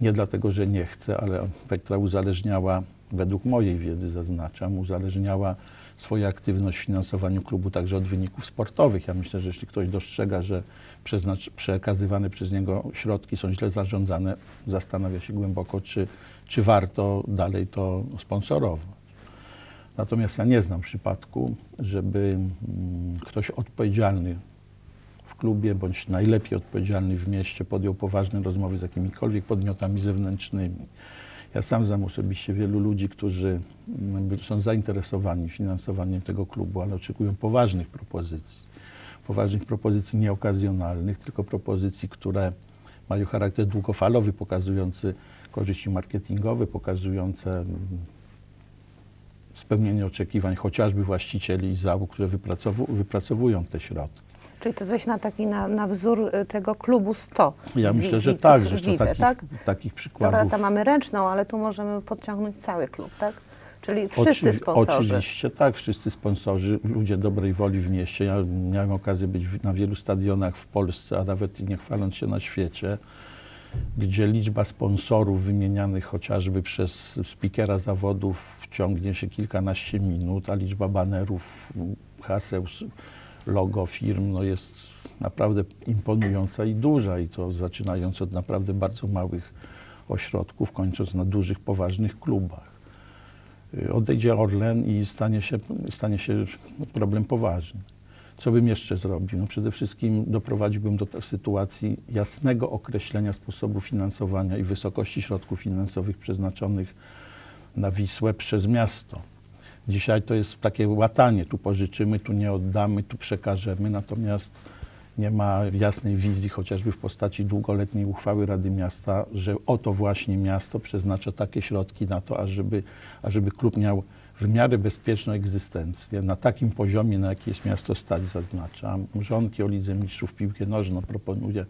Nie dlatego, że nie chce, ale Pektra uzależniała, według mojej wiedzy zaznaczam, uzależniała swoją aktywność w finansowaniu klubu także od wyników sportowych. Ja myślę, że jeśli ktoś dostrzega, że przekazywane przez niego środki są źle zarządzane, zastanawia się głęboko, czy, czy warto dalej to sponsorować. Natomiast ja nie znam przypadku, żeby mm, ktoś odpowiedzialny w klubie, bądź najlepiej odpowiedzialny w mieście podjął poważne rozmowy z jakimikolwiek podmiotami zewnętrznymi. Ja sam znam osobiście wielu ludzi, którzy mm, są zainteresowani finansowaniem tego klubu, ale oczekują poważnych propozycji. Poważnych propozycji nie okazjonalnych, tylko propozycji, które mają charakter długofalowy, pokazujący korzyści marketingowe, pokazujące mm, spełnienie oczekiwań chociażby właścicieli i załóg, które wypracowu- wypracowują te środki. Czyli to coś na taki, na, na wzór y, tego klubu 100. Ja myślę, że tak, że to takich, tak? takich przykładów. prawda mamy ręczną, ale tu możemy podciągnąć cały klub, tak? Czyli wszyscy Oczy- sponsorzy. Oczywiście, tak, wszyscy sponsorzy, ludzie dobrej woli w mieście. Ja miałem okazję być na wielu stadionach w Polsce, a nawet i nie chwaląc się na świecie, gdzie liczba sponsorów wymienianych chociażby przez speakera zawodów ciągnie się kilkanaście minut, a liczba banerów, haseł, logo firm no jest naprawdę imponująca i duża i to zaczynając od naprawdę bardzo małych ośrodków, kończąc na dużych, poważnych klubach. Y, Odejdzie Orlen i stanie się, stanie się problem poważny. Co bym jeszcze zrobił? No przede wszystkim doprowadziłbym do sytuacji jasnego określenia sposobu finansowania i wysokości środków finansowych przeznaczonych na Wisłę przez miasto. Dzisiaj to jest takie łatanie, tu pożyczymy, tu nie oddamy, tu przekażemy, natomiast nie ma jasnej wizji, chociażby w postaci długoletniej uchwały Rady Miasta, że oto właśnie miasto przeznacza takie środki na to, ażeby, ażeby klub miał w miarę bezpieczną egzystencję. Na takim poziomie, na jaki jest miasto stać, zaznaczam. Mrzonki o Lidze Mistrzów piłkę nożną proponuje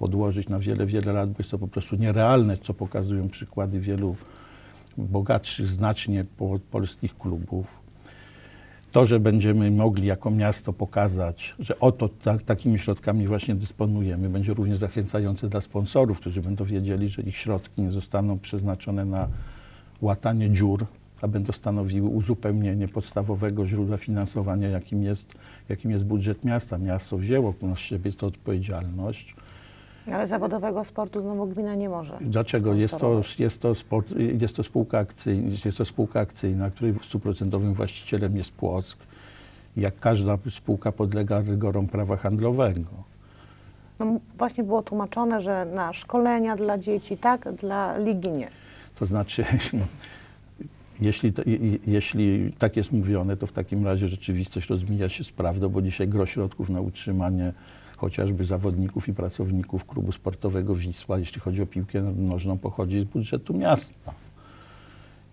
odłożyć na wiele, wiele lat, bo jest to po prostu nierealne, co pokazują przykłady wielu bogatszych znacznie po, polskich klubów. To, że będziemy mogli jako miasto pokazać, że oto ta, takimi środkami właśnie dysponujemy, będzie również zachęcające dla sponsorów, którzy będą wiedzieli, że ich środki nie zostaną przeznaczone na łatanie dziur, a będą stanowiły uzupełnienie podstawowego źródła finansowania, jakim jest, jakim jest budżet miasta. Miasto wzięło na siebie tę odpowiedzialność. Ale zawodowego sportu znowu gmina nie może. Dlaczego? Jest to, jest, to sport, jest, to spółka akcyjna, jest to spółka akcyjna, której stuprocentowym właścicielem jest Płock. Jak każda spółka podlega rygorom prawa handlowego. No, właśnie było tłumaczone, że na szkolenia dla dzieci, tak, dla ligi nie. To znaczy, no, jeśli, to, jeśli tak jest mówione, to w takim razie rzeczywistość rozmija się z prawdą, bo dzisiaj gro środków na utrzymanie chociażby zawodników i pracowników klubu sportowego Wisła, jeśli chodzi o piłkę nożną, pochodzi z budżetu miasta.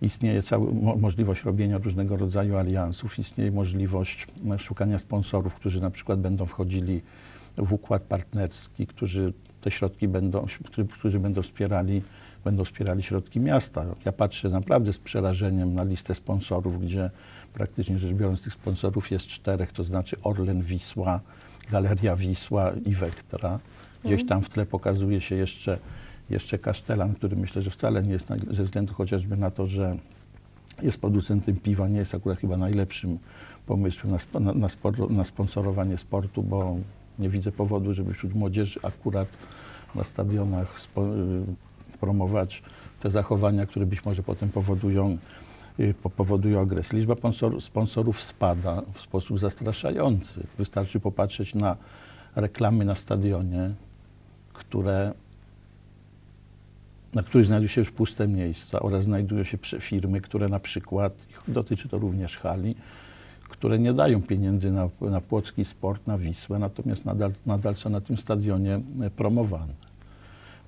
Istnieje cały, mo, możliwość robienia różnego rodzaju aliansów, istnieje możliwość e, szukania sponsorów, którzy na przykład będą wchodzili w układ partnerski, którzy te środki będą, którzy, będą wspierali, będą wspierali środki miasta. Ja patrzę naprawdę z przerażeniem na listę sponsorów, gdzie praktycznie rzecz biorąc tych sponsorów jest czterech, to znaczy Orlen, Wisła, Galeria Wisła i Wektra. Gdzieś tam w tle pokazuje się jeszcze, jeszcze Kasztelan, który myślę, że wcale nie jest, ze względu chociażby na to, że jest producentem piwa, nie jest akurat chyba najlepszym pomysłem na, na, na, na sponsorowanie sportu, bo nie widzę powodu, żeby wśród młodzieży akurat na stadionach spo, y, promować te zachowania, które być może potem powodują, po- powodują agresję. Liczba sponsor, sponsorów spada w sposób zastraszający. Wystarczy popatrzeć na reklamy na stadionie, które na których znajdują się już puste miejsca oraz znajdują się firmy, które na przykład, dotyczy to również hali, które nie dają pieniędzy na, na płocki sport, na Wisłę, natomiast nadal, nadal są na tym stadionie e, promowane.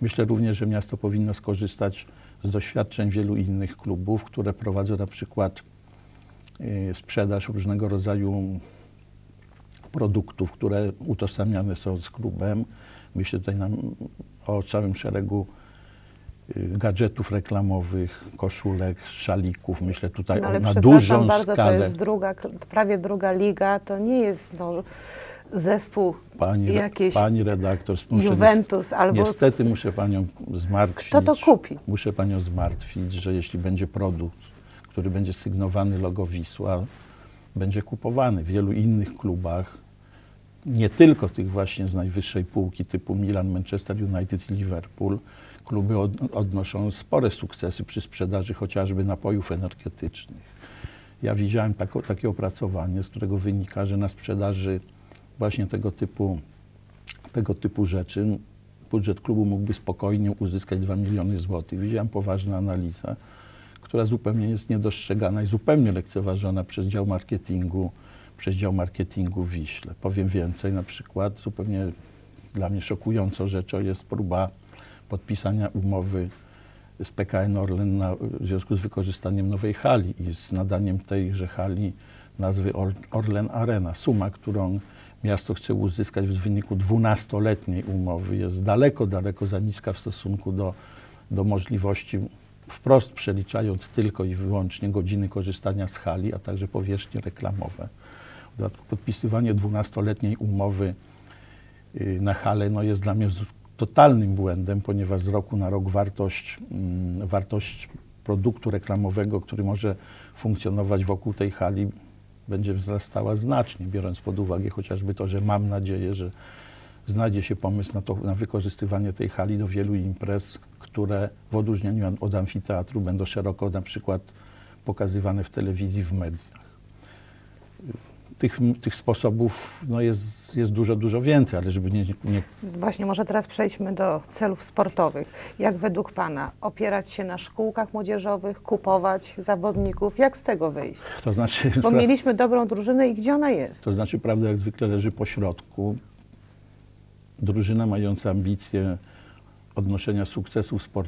Myślę również, że miasto powinno skorzystać z doświadczeń wielu innych klubów, które prowadzą na przykład e, sprzedaż różnego rodzaju produktów, które utożsamiane są z klubem. Myślę tutaj nam o całym szeregu y, gadżetów reklamowych, koszulek, szalików. Myślę tutaj No, o, ale na dużą bardzo, skalę. to jest druga, prawie druga liga, to nie jest no, zespół Pani, pani redaktor, muszę Juventus albo... Niestety muszę panią zmartwić. Kto to kupi? Muszę panią zmartwić, że jeśli będzie produkt, który będzie sygnowany logo Wisła, będzie kupowany w wielu innych klubach, nie tylko tych właśnie z najwyższej półki typu Milan, Manchester United i Liverpool, kluby od, odnoszą spore sukcesy przy sprzedaży chociażby napojów energetycznych. Ja widziałem takie opracowanie, z którego wynika, że na sprzedaży właśnie tego typu, tego typu rzeczy budżet klubu mógłby spokojnie uzyskać 2 miliony złotych. Widziałem poważną analizę, która zupełnie jest niedostrzegana i zupełnie lekceważona przez dział marketingu, przez dział marketingu w Wiśle. Powiem więcej, na przykład zupełnie dla mnie szokującą rzeczą jest próba podpisania umowy z PKN Orlen na, w związku z wykorzystaniem nowej hali i z nadaniem tejże hali nazwy Or, Orlen Arena. Suma, którą miasto chce uzyskać w wyniku 12-letniej umowy jest daleko, daleko za niska w stosunku do, do możliwości, wprost przeliczając tylko i wyłącznie godziny korzystania z hali, a także powierzchnie reklamowe. W dodatku podpisywanie 12-letniej umowy y, na halę no jest dla mnie totalnym błędem, ponieważ z roku na rok wartość, mm, wartość produktu reklamowego, który może funkcjonować wokół tej hali, będzie wzrastała znacznie, biorąc pod uwagę chociażby to, że mam nadzieję, że znajdzie się pomysł na, to, na wykorzystywanie tej hali do wielu imprez, które w odróżnieniu od amfiteatru będą szeroko na przykład pokazywane w telewizji, w mediach tych, tych sposobów no jest, jest dużo, dużo więcej, ale żeby nie, nie Właśnie może teraz przejdźmy do celów sportowych. Jak według Pana opierać się na szkółkach młodzieżowych, kupować zawodników? Jak z tego wyjść? to znaczy, Bo mieliśmy dobrą drużynę i gdzie ona jest? to znaczy prawda jak zwykle leży po środku. Drużyna mająca ambicje odnoszenia sukcesów sportowych